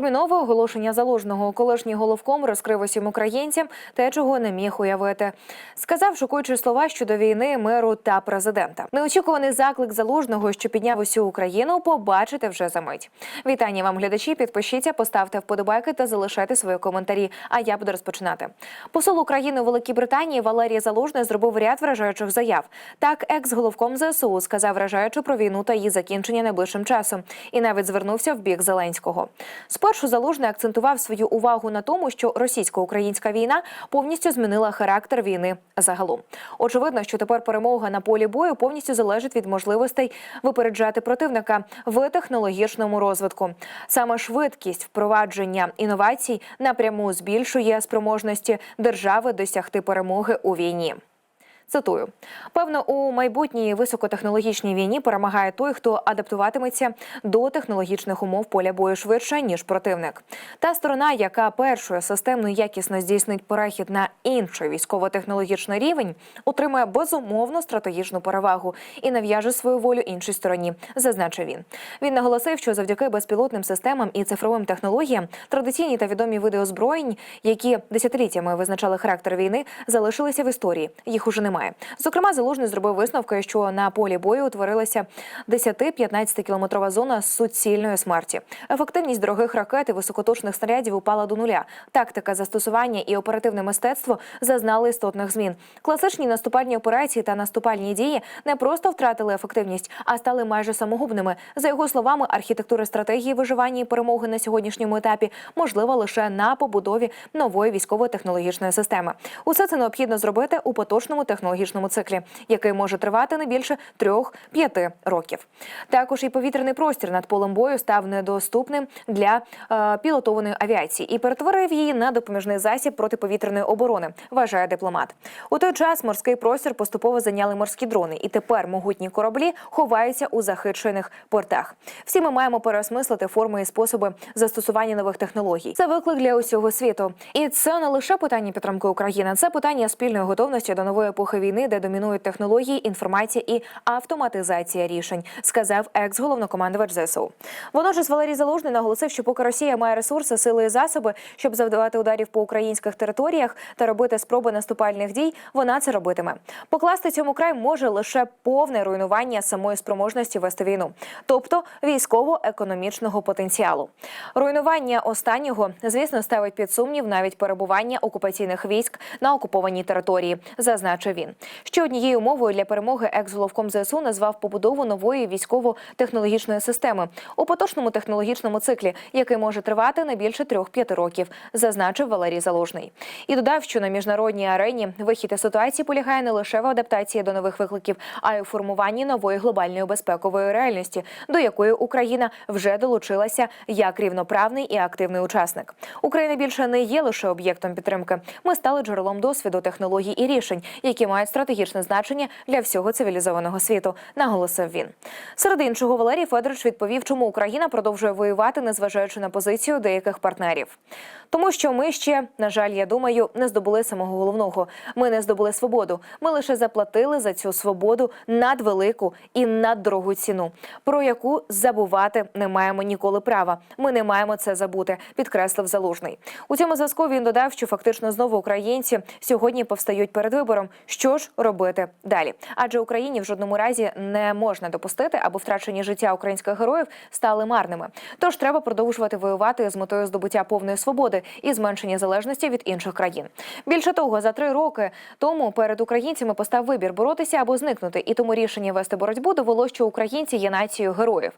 Термінове оголошення заложного колишній головком розкрив усім українцям те, чого не міг уявити. Сказав шокуючі слова щодо війни, миру та президента. Неочікуваний заклик залужного, що підняв усю Україну, побачите вже за мить. Вітання вам, глядачі. Підпишіться, поставте вподобайки та залишайте свої коментарі. А я буду розпочинати. Посол України у Великій Британії Валерій Залужний зробив ряд вражаючих заяв. Так, екс-головком ЗСУ сказав вражаючи про війну та її закінчення найближчим часом, і навіть звернувся в бік Зеленського. Спершу Залужний акцентував свою увагу на тому, що російсько-українська війна повністю змінила характер війни загалом. Очевидно, що тепер перемога на полі бою повністю залежить від можливостей випереджати противника в технологічному розвитку. Саме швидкість впровадження інновацій напряму збільшує спроможності держави досягти перемоги у війні. Цитую: певно, у майбутній високотехнологічній війні перемагає той, хто адаптуватиметься до технологічних умов поля бою швидше ніж противник. Та сторона, яка першою системно якісно здійснить перехід на інший військово-технологічний рівень, отримає безумовну стратегічну перевагу і нав'яже свою волю іншій стороні, зазначив він. Він наголосив, що завдяки безпілотним системам і цифровим технологіям традиційні та відомі види озброєнь, які десятиліттями визначали характер війни, залишилися в історії. Їх уже немає. Зокрема, залужний зробив висновки, що на полі бою утворилася 10-15 кілометрова зона суцільної смерті. Ефективність дорогих ракет і високоточних снарядів упала до нуля. Тактика застосування і оперативне мистецтво зазнали істотних змін. Класичні наступальні операції та наступальні дії не просто втратили ефективність, а стали майже самогубними. За його словами, архітектура стратегії виживання і перемоги на сьогоднішньому етапі можлива лише на побудові нової військово-технологічної системи. Усе це необхідно зробити у поточному технологічному циклі, який може тривати не більше 3-5 років. Також і повітряний простір над полем бою став недоступним для е, пілотованої авіації і перетворив її на допоміжний засіб протиповітряної оборони. Вважає дипломат. У той час морський простір поступово зайняли морські дрони, і тепер могутні кораблі ховаються у захищених портах. Всі ми маємо переосмислити форми і способи застосування нових технологій. Це виклик для усього світу, і це не лише питання підтримки України, це питання спільної готовності до нової епохи війни, де домінують технології, інформація і автоматизація рішень, сказав екс-головнокомандувач ЗСУ. Водночас Валерій Залужний наголосив, що поки Росія має ресурси, сили і засоби, щоб завдавати ударів по українських територіях та робити спроби наступальних дій, вона це робитиме. Покласти цьому край може лише повне руйнування самої спроможності вести війну, тобто військово-економічного потенціалу. Руйнування останнього, звісно, ставить під сумнів навіть перебування окупаційних військ на окупованій території, зазначив. Ще однією умовою для перемоги екс-головком ЗСУ назвав побудову нової військово-технологічної системи у поточному технологічному циклі, який може тривати не більше 3-5 років, зазначив Валерій Залужний. І додав, що на міжнародній арені вихід із ситуації полягає не лише в адаптації до нових викликів, а й у формуванні нової глобальної безпекової реальності, до якої Україна вже долучилася як рівноправний і активний учасник. Україна більше не є лише об'єктом підтримки. Ми стали джерелом досвіду, технологій і рішень, які мають стратегічне значення для всього цивілізованого світу, наголосив він. Серед іншого, Валерій Федорович відповів, чому Україна продовжує воювати, незважаючи на позицію деяких партнерів. Тому що ми ще, на жаль, я думаю, не здобули самого головного. Ми не здобули свободу. Ми лише заплатили за цю свободу надвелику і наддорогу ціну, про яку забувати не маємо ніколи права. Ми не маємо це забути, підкреслив залужний. У цьому зв'язку він додав, що фактично знову українці сьогодні повстають перед вибором, що ж робити далі. Адже Україні в жодному разі не можна допустити, аби втрачені життя українських героїв стали марними. Тож треба продовжувати воювати з метою здобуття повної свободи і зменшення залежності від інших країн. Більше того, за три роки тому перед українцями постав вибір боротися або зникнути, і тому рішення вести боротьбу довело, що українці є нацією героїв.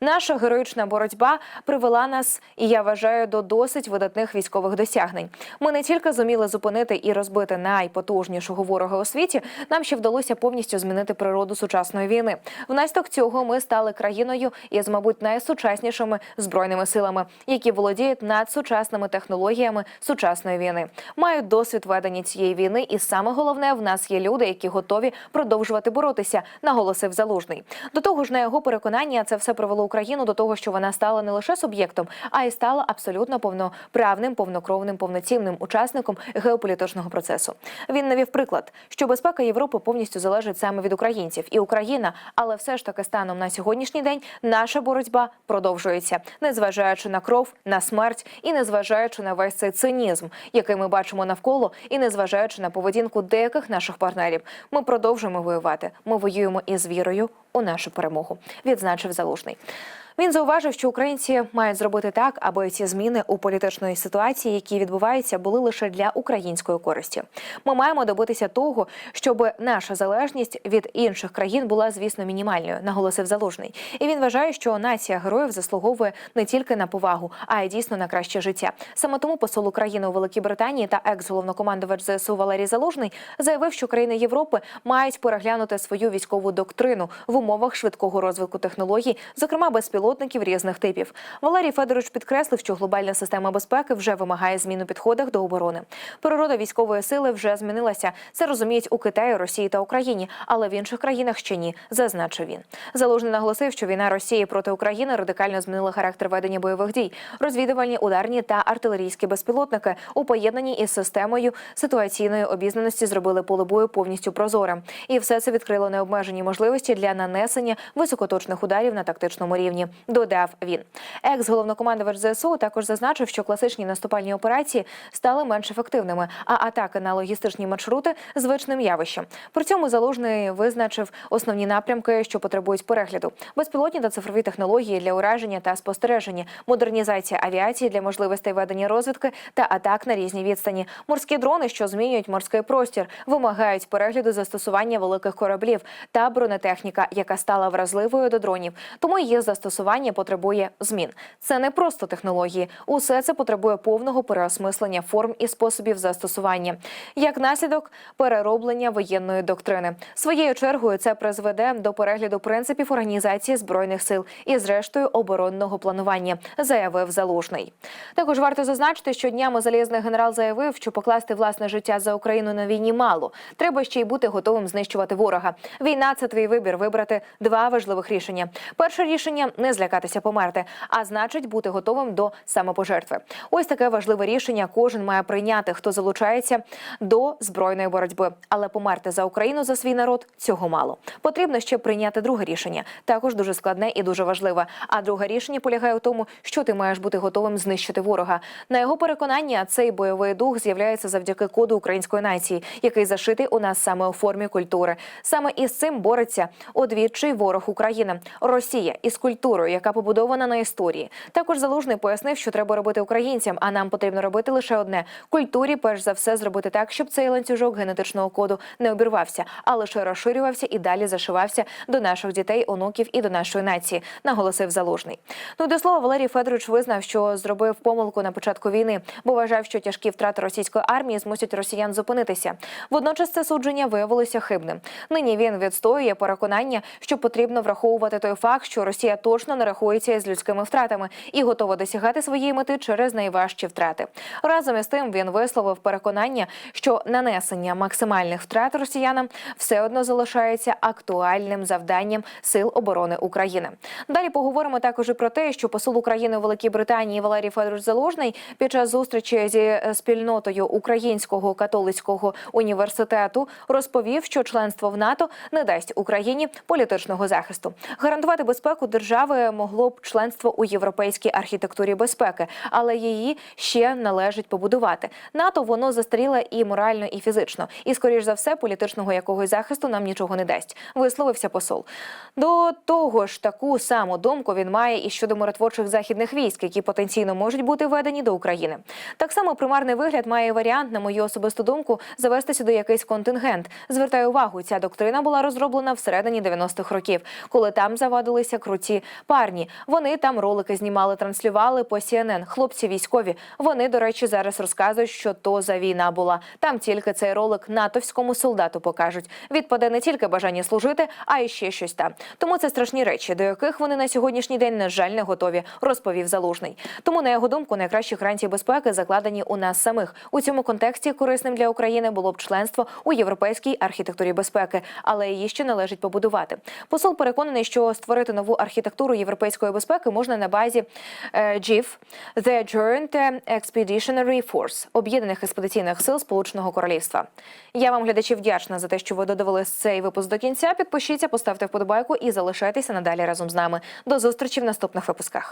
Наша героїчна боротьба привела нас, і я вважаю, до досить видатних військових досягнень. Ми не тільки зуміли зупинити і розбити найпотужнішого ворога у світі, нам ще вдалося повністю змінити природу сучасної війни. Внаслідок цього ми стали країною із, мабуть, найсучаснішими збройними силами, які володіють надсучасними технологіями сучасної війни, мають досвід ведення цієї війни, і саме головне в нас є люди, які готові продовжувати боротися, наголосив залужний. До того ж, на його переконання, це все привело Україну до того, що вона стала не лише суб'єктом, а й стала абсолютно повноправним, повнокровним, повноцінним учасником геополітичного процесу. Він навів приклад, що безпека Європи повністю залежить саме від українців і Україна, але все ж таки станом на сьогоднішній день наша боротьба продовжується, незважаючи на кров, на смерть і незважаючи на весь цей цинізм, який ми бачимо навколо, і незважаючи на поведінку деяких наших партнерів. Ми продовжуємо воювати. Ми воюємо із вірою у нашу перемогу. Відзначив залужний. Він зауважив, що українці мають зробити так, аби ці зміни у політичної ситуації, які відбуваються, були лише для української користі. Ми маємо добитися того, щоб наша залежність від інших країн була, звісно, мінімальною, наголосив залужний. І він вважає, що нація героїв заслуговує не тільки на повагу, а й дійсно на краще життя. Саме тому посол України у Великій Британії та екс-головнокомандувач ЗСУ Валерій Залужний заявив, що країни Європи мають переглянути свою військову доктрину в умовах швидкого розвитку технологій, зокрема безпілотників різних типів. Валерій Федорович підкреслив, що глобальна система безпеки вже вимагає змін у підходах до оборони. Природа військової сили вже змінилася. Це розуміють у Китаї, Росії та Україні, але в інших країнах ще ні, зазначив він. Залужний наголосив, що війна Росії проти України радикально змінила характер ведення бойових дій, розвідувальні, ударні та артилерійські безпілотники у поєднанні із системою ситуаційної обізнаності зробили поле бою повністю прозорим. І все це відкрило необмежені можливості для нанесення високоточних ударів на тактичному рівні. Додав він. Екс-головнокомандувач ЗСУ також зазначив, що класичні наступальні операції стали менш ефективними, а атаки на логістичні маршрути звичним явищем. При цьому залужний визначив основні напрямки, що потребують перегляду: безпілотні та цифрові технології для ураження та спостереження, модернізація авіації для можливостей ведення розвідки та атак на різні відстані. Морські дрони, що змінюють морський простір, вимагають перегляду застосування великих кораблів та бронетехніка, яка стала вразливою до дронів. Тому її застосування потребує змін. Це не просто технології. Усе це потребує повного переосмислення форм і способів застосування. Як наслідок перероблення воєнної доктрини. Своєю чергою це призведе до перегляду принципів організації збройних сил і, зрештою, оборонного планування, заявив залужний. Також варто зазначити, що днями залізний генерал заявив, що покласти власне життя за Україну на війні мало. Треба ще й бути готовим знищувати ворога. Війна це твій вибір вибрати два важливих рішення. Перше рішення не злякатися померти, а значить бути готовим до самопожертви. Ось таке важливе рішення кожен має прийняти, хто залучається до збройної боротьби. Але померти за Україну за свій народ цього мало. Потрібно ще прийняти друге рішення, також дуже складне і дуже важливе. А друге рішення полягає у тому, що ти маєш бути готовим знищити ворога. На його переконання, цей бойовий дух з'являється завдяки коду української нації, який зашитий у нас саме у формі культури. Саме із цим бореться одвічий ворог України Росія із культурою, яка побудована на історії. Також залужний пояснив, що треба робити українцям, а нам потрібно робити лише одне культурі, перш за все, зробити так, щоб цей ланцюжок генетичного коду не обірвався, а лише розширювався і далі зашивався до наших дітей, онуків і до нашої нації, наголосив залужний. Ну до слова, Валерій Федорович визнав, що зробив помилку на початку війни, бо вважав, що тяжкі втрати російської армії змусять росіян зупинитися. Водночас це судження виявилося хибним. Нині він відстоює переконання, що потрібно враховувати той факт, що Росія точно не рахується із людськими втратами і готова досягати своєї мети через найважчі втрати. Разом із тим він висловив переконання, що нанесення максимальних втрат росіянам все одно залишається актуальним завданням сил оборони України. Далі поговоримо також і про те, що посол України у Великій Британії Валерій Федорович Залужний під час зустрічі зі спільнотою Українського католицького університету розповів, що членство в НАТО не дасть Україні політичного захисту. Гарантувати безпеку держави могло б членство у європейській архітектурі безпеки, але її ще належить побудувати. НАТО воно застаріле і морально, і фізично. І, скоріш за все, політичного якогось захисту нам нічого не дасть. Висловився посол. До того ж, таку саму думку він має і щодо миротворчих західних військ, які потенційно можуть бути введені до України. Так само примарний вигляд має варіант, на мою особисту думку, завести сюди якийсь контингент. Звертаю увагу, ця доктрина була розроблена всередині 90-х років, коли там завадилися круті парні. Вони там ролики знімали, транслювали по CNN. Хлопці військові. Вони, до речі, зараз розказують, що то за війна була. Там тільки цей ролик натовському солдату покажуть. Відпаде не тільки бажання служити, а й ще щось там. Тому це страшні речі, до яких вони на сьогоднішній день, на жаль, не готові, розповів залужний. Тому, на його думку, найкращі гарантії безпеки закладені у нас самих. У цьому контексті корисним для України було б членство у європейській архітектурі безпеки, але її ще належить побудувати. Посол переконаний, що створити нову архітектуру європейської безпеки можна на базі е, GIF – The Joint Expeditionary Force – об'єднаних експедиційних сил Сполученого Королівства. Я вам глядачі вдячна за те, що ви додавали цей випуск до кінця. Підпишіться, поставте вподобайку і залишайтеся надалі разом з нами. До зустрічі в наступних випусках.